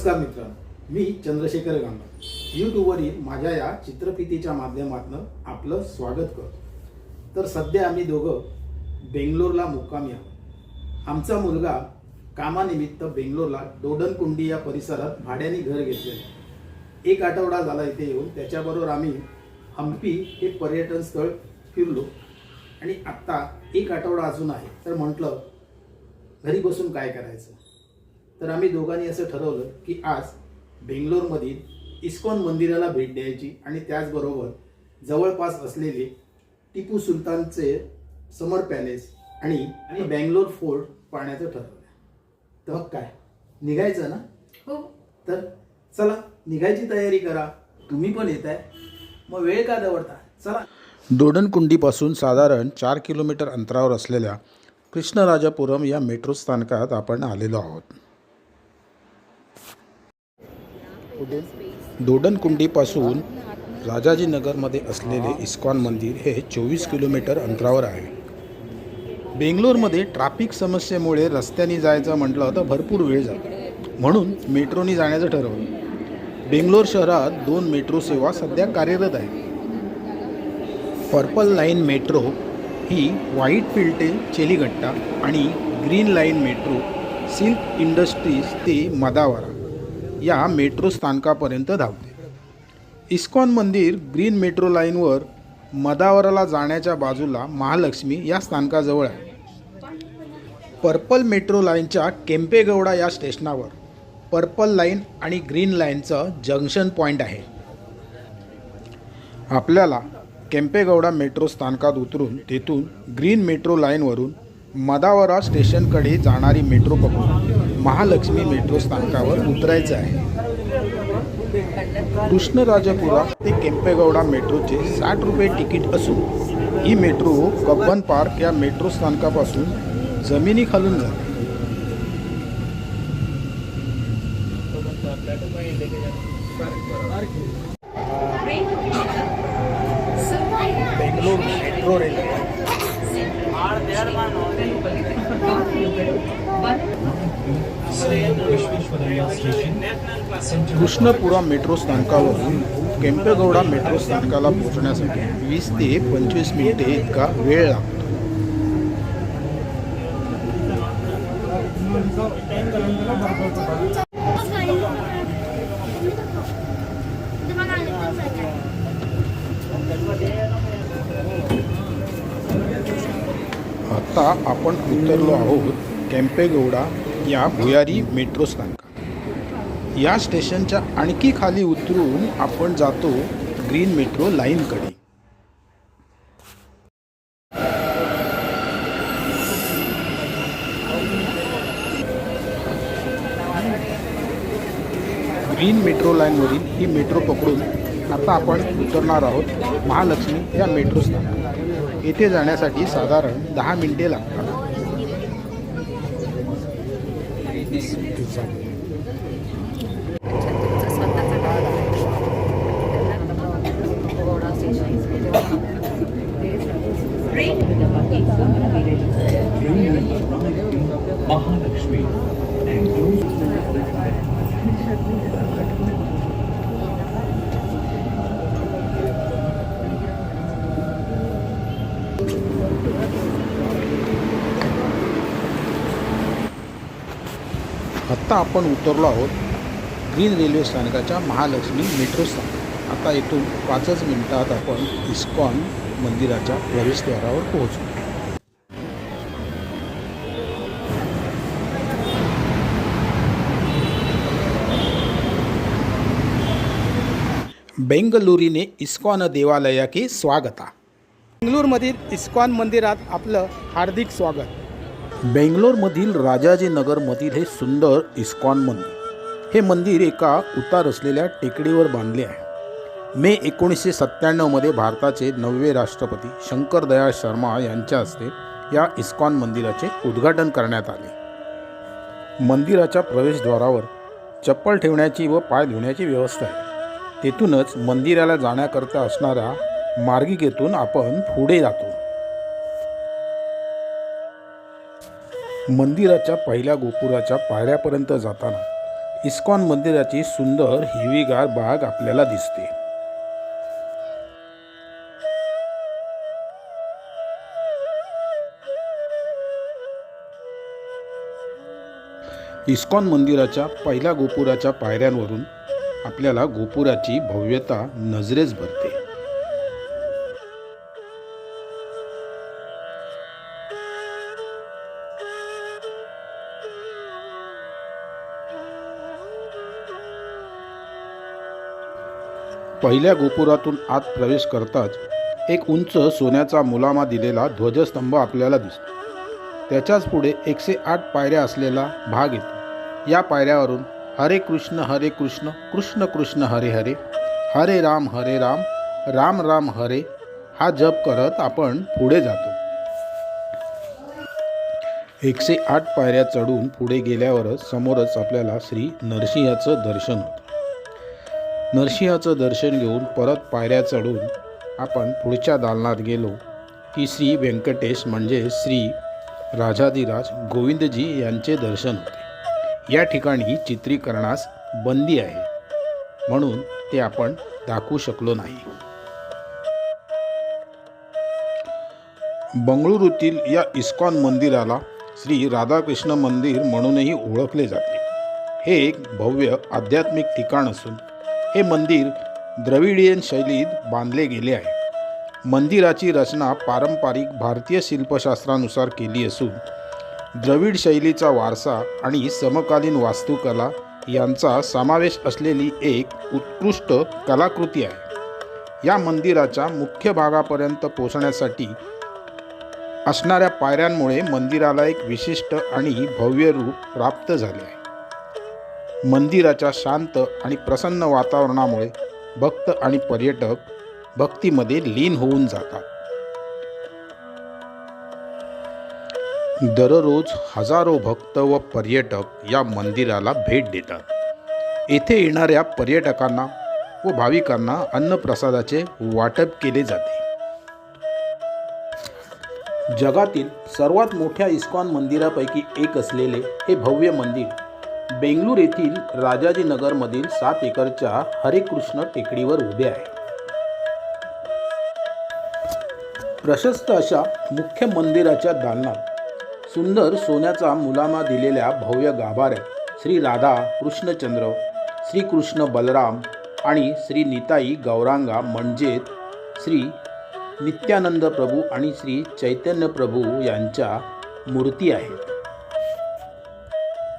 नमस्कार मित्र मी चंद्रशेखर गांगर यूट्यूबवरील माझ्या या चित्रफितीच्या माध्यमातून आपलं स्वागत करतो. तर सध्या आम्ही दोघं बेंगलोरला मुक्कामी आहोत. आमचा मुलगा कामानिमित्त बेंगलोरला डोडनकुंडी या परिसरात भाड्याने घर घेतलेलं एक आठवडा झाला इथे येऊन त्याच्याबरोबर आम्ही हम्पी हे पर्यटन स्थळ फिरलो. आणि आत्ता एक आठवडा अजून आहे. तर म्हटलं घरी बसून काय करायचं? तर आम्ही दोघांनी असं ठरवलं की आज बेंगलोरमधील इस्कॉन मंदिराला भेट द्यायची आणि त्याचबरोबर जवळपास असलेले टिपू सुलतानचे समर पॅलेस आणि आणि बँगलोर फोर्ट पाहण्याचं ठरवलं. तर मग काय? निघायचं ना? हो. तर चला निघायची तयारी करा. तुम्ही पण येत आहे मग वेळ का दवडता? चला. दोडनकुंडीपासून साधारण चार किलोमीटर अंतरावर असलेल्या कृष्णराजापुरम या मेट्रो स्थानकात आपण आलेलो आहोत. दोडनकुंडीपासून राजाजीनगरमध्ये असलेले इस्कॉन मंदिर हे चोवीस किलोमीटर अंतरावर आहे. बेंगलोरमध्ये ट्रॅफिक समस्येमुळे रस्त्याने जायचं म्हटलं तर भरपूर वेळ जातो. म्हणून मेट्रोनी जाण्याचं ठरवलं. बेंगलोर शहरात दोन मेट्रो सेवा सध्या कार्यरत आहे पर्पल लाईन मेट्रो ही व्हाईट फील्ड ते चेलीगट्टा आणि green line metro silk industries ते मदावारा. या मेट्रो स्थानकापर्यंत धावते. इस्कॉन मंदिर ग्रीन मेट्रो लाईनवर मदावराला जाण्याच्या बाजूला महालक्ष्मी या स्थानकाजवळ आहे. पर्पल मेट्रो लाईनच्या केम्पेगौडा या स्टेशनावर पर्पल लाईन आणि ग्रीन लाईनचं जंक्शन पॉईंट आहे. आपल्याला केम्पेगौडा मेट्रो स्थानकात उतरून तेथून ग्रीन मेट्रो लाईनवरून मदावरा स्टेशनकडे जाणारी मेट्रो पकडू. महालक्ष्मी मेट्रो स्थानकावर उतरायचं आहे. कृष्णराजपुरा ते केम्पेगौडा मेट्रोचे साठ रुपये तिकीट असून ही मेट्रो कब्बन पार्क या मेट्रो स्थानकापासून जमिनीखालून जाते Bangalore metro railway Krishnapura metro स्थानकावरून केम्पेगौडा मेट्रो स्थानकाला पोहोचण्यासाठी वीस ते पंचवीस मिनिटे इतका वेळ लागतो. आता आपण उतरलो आहोत केंपेगौडा या भुयारी मेट्रो स्थानकात या स्टेशनच्या आणखी खाली उतरून आपण जातो ग्रीन मेट्रो लाईनकडे. ग्रीन मेट्रो लाईनवरील ही मेट्रो पकडून आता आपण उतरणार आहोत महालक्ष्मी या मेट्रो स्थानकात. येथे जाण्यासाठी साधारण दहा मिनिटे लागतात. Bilgi. आत्ता आपण उतरलो आहोत ग्रीन रेल्वे स्थानकाच्या महालक्ष्मी मेट्रो स्थानक. आता इथून पाचच मिनिटात आपण इस्कॉन मंदिराच्या प्रवेशद्वारावर पोहोचू. बेंगलुरीने इस्कॉन देवालयाके स्वागता. बेंगलूरमधील इस्कॉन मंदिरात आपलं हार्दिक स्वागत. बेंगलोरमधील राजाजी नगरमधील हे सुंदर इस्कॉन मंदिर. हे मंदिर एका उतार असलेल्या टेकडीवर बांधले आहे. मे एकोणीसशे सत्त्याण्णवमध्ये भारताचे नववे राष्ट्रपती शंकरदयाळ शर्मा यांच्या हस्ते या इस्कॉन मंदिराचे उद्घाटन करण्यात आले. मंदिराच्या प्रवेशद्वारावर चप्पल ठेवण्याची व पाय धुण्याची व्यवस्था आहे. तेथूनच मंदिराला जाण्याकरता असणाऱ्या मार्गिकेतून आपण पुढे जातो. मंदिराच्या पहिल्या गोपुराच्या पायऱ्यापर्यंत जाताना इस्कॉन मंदिराची सुंदर हिरवीगार बाग आपल्याला दिसते. इस्कॉन मंदिराच्या पहिल्या गोपुराच्या पायऱ्यांवरून आपल्याला गोपुराची भव्यता नजरेस भरते. पहिल्या गोपुरातून आत प्रवेश करताच एक उंच सोन्याचा मुलामा दिलेला ध्वजस्तंभ आपल्याला दिसतो. त्याच्याच पुढे एकशे आठ पायऱ्या असलेला भाग येतो. या पायऱ्यावरून हरे कृष्ण हरे कृष्ण कृष्ण कृष्ण हरे हरे हरे राम हरे राम राम राम हरे हा जप करत आपण पुढे जातो. एकशे आठ पायऱ्या चढून पुढे गेल्यावरच समोरच आपल्याला श्री नरसिंहाचं दर्शन होतं. नरसिंहाचं दर्शन घेऊन परत पायऱ्या चढून आपण पुढच्या दालनात गेलो. की श्री व्यंकटेश म्हणजे श्री राजाधिराज गोविंदजी यांचे दर्शन होते. या ठिकाणी चित्रीकरणास बंदी आहे. म्हणून ते आपण दाखवू शकलो नाही. बंगळुरूतील या इस्कॉन मंदिराला श्री राधाकृष्ण मंदिर म्हणूनही ओळखले जाते. हे एक भव्य आध्यात्मिक ठिकाण असून हे मंदिर द्रविडियन शैलीत बांधले गेले आहे. मंदिराची रचना पारंपरिक भारतीय शिल्पशास्त्रानुसार केली असून द्रविड शैलीचा वारसा आणि समकालीन वास्तुकला यांचा समावेश असलेली एक उत्कृष्ट कलाकृती आहे. या मंदिराच्या मुख्य भागापर्यंत पोचण्यासाठी असणाऱ्या पायऱ्यांमुळे मंदिराला एक विशिष्ट आणि भव्य रूप प्राप्त झाले आहे. मंदिराच्या शांत आणि प्रसन्न वातावरणामुळे भक्त आणि पर्यटक भक्तीमध्ये लीन होऊन जातात. दररोज हजारो भक्त व पर्यटक या मंदिराला भेट देतात. येथे येणाऱ्या पर्यटकांना व भाविकांना अन्नप्रसादाचे वाटप केले जाते. जगातील सर्वात मोठ्या इस्कॉन मंदिरापैकी एक असलेले हे भव्य मंदिर बेंगलूर येथील राजाजी नगरमधील सात एकरच्या हरेकृष्ण टेकडीवर उभे आहे. प्रशस्त अशा मुख्य मंदिराच्या दालनात सुंदर सोन्याचा मुलामा दिलेल्या भव्य गाभाऱ्यात श्री राधा कृष्णचंद्र श्रीकृष्ण बलराम आणि श्री निताई गौरांगा म्हणजेच श्री नित्यानंद प्रभू आणि श्री चैतन्य प्रभू यांच्या मूर्ती आहेत.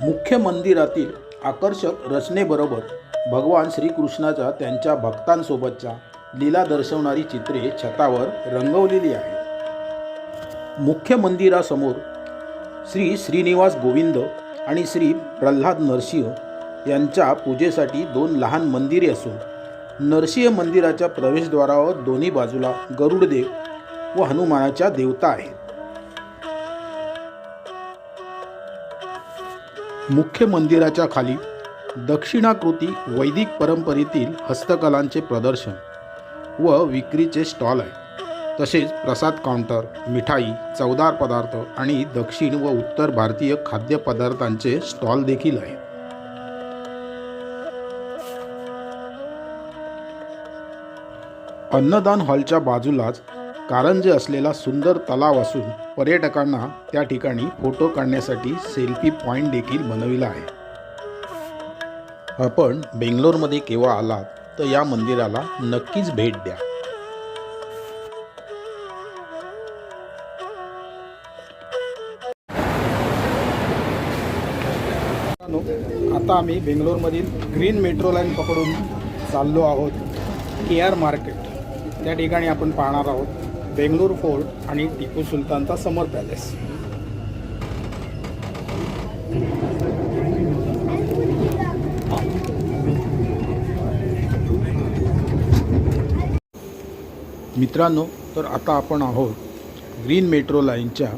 मुख्य मंदिरातील आकर्षक रचनेबरोबर भगवान श्रीकृष्णाच्या त्यांच्या भक्तांसोबतच्या लीला दर्शवणारी चित्रे छतावर रंगवलेली आहेत. मुख्य मंदिरासमोर श्री श्रीनिवास गोविंद आणि श्री प्रल्हाद नरसिंह यांच्या पूजेसाठी दोन लहान मंदिरे असून नरसिंह मंदिराच्या प्रवेशद्वारावर दोन्ही बाजूला गरुडदेव व हनुमानाच्या देवता आहेत. मुख्य मंदिराच्या खाली दक्षिणाकृती वैदिक परंपरेतील हस्तकलांचे प्रदर्शन व विक्रीचे स्टॉल आहे. तसेच प्रसाद काउंटर मिठाई चवदार पदार्थ आणि दक्षिण व उत्तर भारतीय खाद्यपदार्थांचे स्टॉल देखील आहेत. अन्नदान हॉलच्या बाजूलाच कारंजे असलेला सुंदर तलाव असून पर्यटकांना त्या ठिकाणी फोटो काढण्यासाठी सेल्फी पॉईंट देखील बनविला आहे. आपण बेंगलोरमध्ये केव्हा आलात तर या मंदिराला नक्कीच भेट द्या. आता आम्ही बेंगलोरमधील ग्रीन मेट्रो लाईन पकडून चाललो आहोत के आर मार्केट. त्या ठिकाणी आपण पाहणार आहोत. बेंगलोर फोर्ट आणि टिपू सुलतानचा समर पॅलेस. मित्रांनो तर आता आपण आहोत ग्रीन मेट्रो लाईनच्या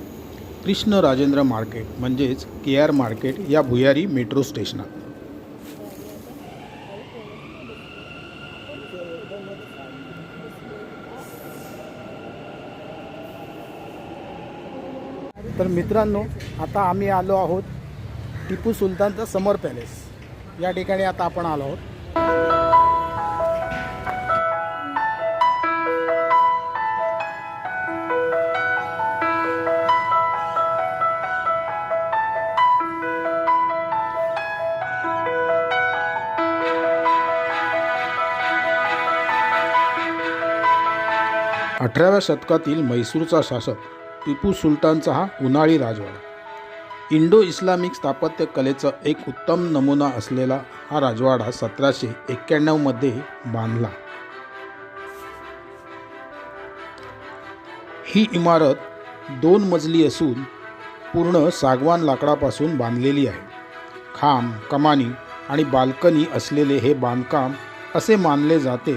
कृष्ण राजेंद्र मार्केट म्हणजेच के आर मार्केट या भुयारी मेट्रो स्टेशनात. तर मित्रांनो आता आम्ही आलो आहोत टिपू सुलतानचा समर पॅलेस. या ठिकाणी आता आपण आलो आहोत. अठराव्या शतकातील म्हैसूरचा शासक टिपू सुलतानचा हा उन्हाळी राजवाडा. इंडो इस्लामिक स्थापत्य कलेचा एक उत्तम नमुना असलेला हा राजवाडा सतराशे एक्क्याण्णवमध्ये बांधला. ही इमारत दोन मजली असून पूर्ण सागवान लाकडापासून बांधलेली आहे. खांब कमानी आणि बाल्कनी असलेले हे बांधकाम असे मानले जाते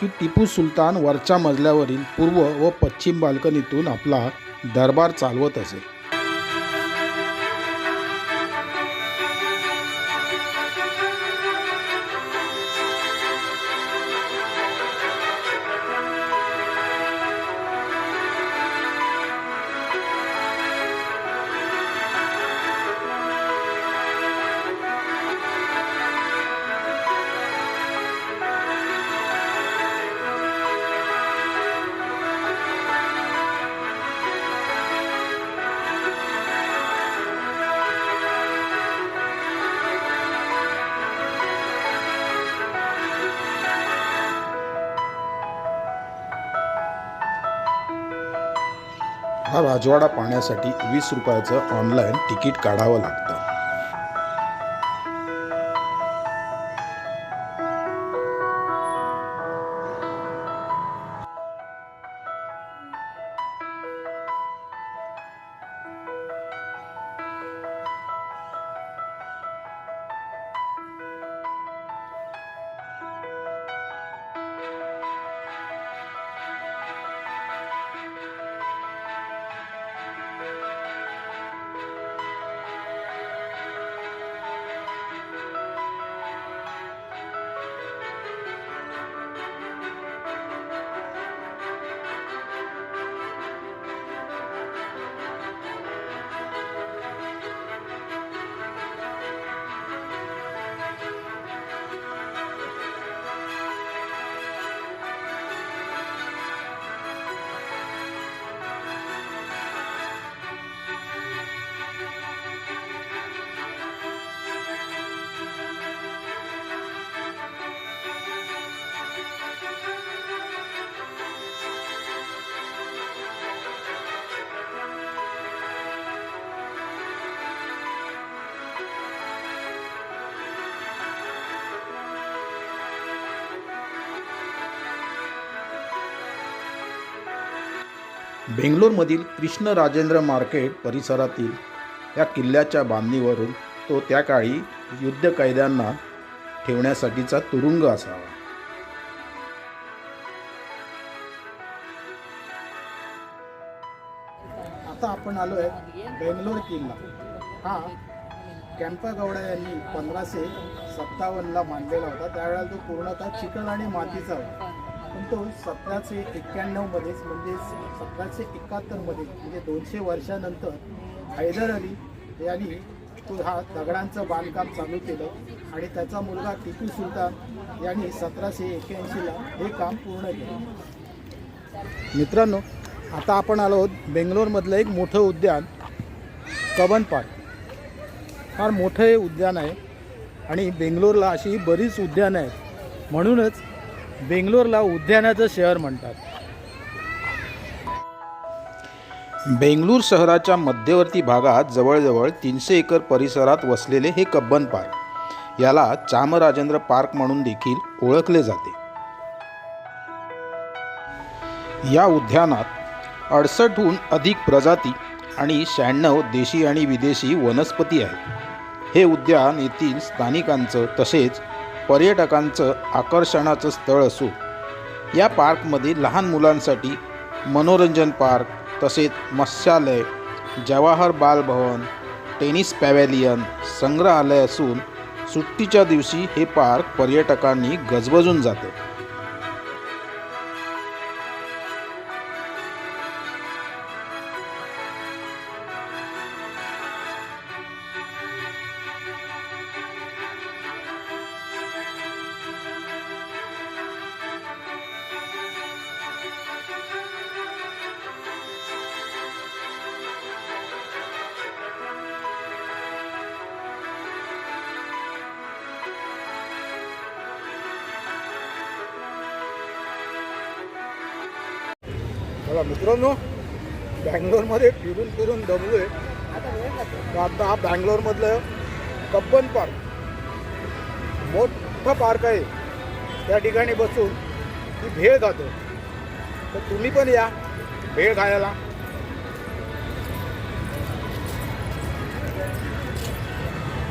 की टिपू सुलतान वरच्या मजल्यावरील पूर्व व पश्चिम बाल्कनीतून आपला दरबार चालवत असे. राजवाडा पाहण्यासाठी वीस रुपयाचं ऑनलाईन तिकीट काढावं लागतं. बेंगलोरमधील कृष्ण राजेंद्र मार्केट परिसरातील या किल्ल्याच्या बांधणीवरून तो त्या काळी युद्धकैद्यांना ठेवण्यासाठीचा तुरुंग असावा. आता आपण आलो आहे बेंगलोर किल्ला. हा कॅम्पागौडा यांनी पंधराशे सत्तावन्नला बांधलेला होता. त्यावेळेला तो पूर्णतः चिकन आणि मातीचा होता. तो सतराशे एक्क्याण्णवमध्येच म्हणजे सतराशे एकाहत्तरमध्ये म्हणजे दोनशे वर्षानंतर हैदर अली यांनी तो हा दगडांचं बांधकाम चालू केलं आणि त्याचा मुलगा टिपू सुलतान यांनी सतराशे एक्क्याऐंशीला हे काम पूर्ण केलं. मित्रांनो आता आपण आलो आहोत बेंगलोरमधलं एक मोठं उद्यान कबन पार्क फार मोठं हे उद्यान आहे आणि बेंगलोरला अशी बरीच उद्यानं आहेत. म्हणूनच बेंगलोरला उद्यानाचं शहर म्हणतात. बेंगलूर शहराच्या मध्यवर्ती भागात जवळजवळ तीनशे एकर परिसरात वसलेले हे कब्बन पार्क याला चामराजेंद्र पार्क म्हणून देखील ओळखले जाते. या उद्यानात अडसठहून अधिक प्रजाती आणि शहाण्णव देशी आणि विदेशी वनस्पती आहेत. हे उद्यान येथील स्थानिकांचं तसेच पर्यटकांचं आकर्षणाचं स्थळ असून या पार्कमध्ये लहान मुलांसाठी मनोरंजन पार्क तसेच मत्स्यालय जवाहर बालभवन टेनिस पॅवेलियन संग्रहालय असून सुट्टीच्या दिवशी हे पार्क पर्यटकांनी गजबजून जातं. बघा मित्रांनो बँगलोरमध्ये फिरून फिरून दमलोय. आता हा बँगलोरमधलं कब्बन पार्क मोठं पार्क आहे. त्या ठिकाणी बसून ती भेळ खातो. तर तुम्ही पण या भेळ खायला.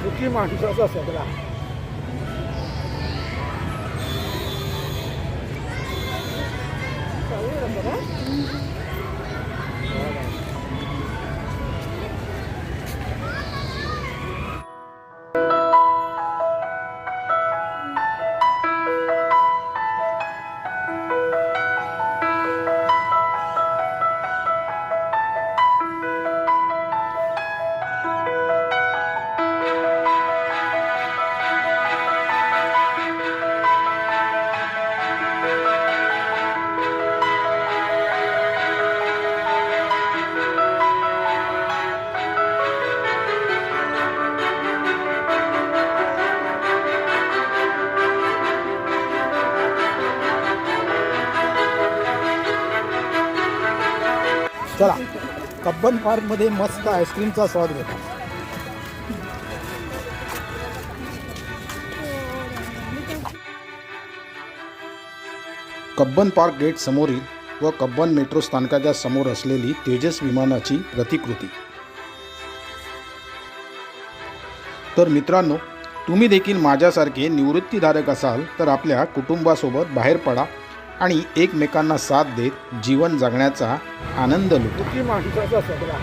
दुखी माणसाचा सगळा. चला कब्बन पार्कमध्ये मस्त आईस्क्रीमचा स्वाद घेता. कब्बन पार्क गेट समोरील व कब्बन मेट्रो स्थानकाच्या समोर असलेली तेजस विमानाची प्रतिकृती. तर मित्रांनो तुम्ही देखील माझ्यासारखे निवृत्तीधारक असाल तर आपल्या कुटुंबासोबत बाहेर पडा. आणि एकमेकांना साथ देत जीवन जगण्याचा आनंद लुटतो. माणसाचा सगळा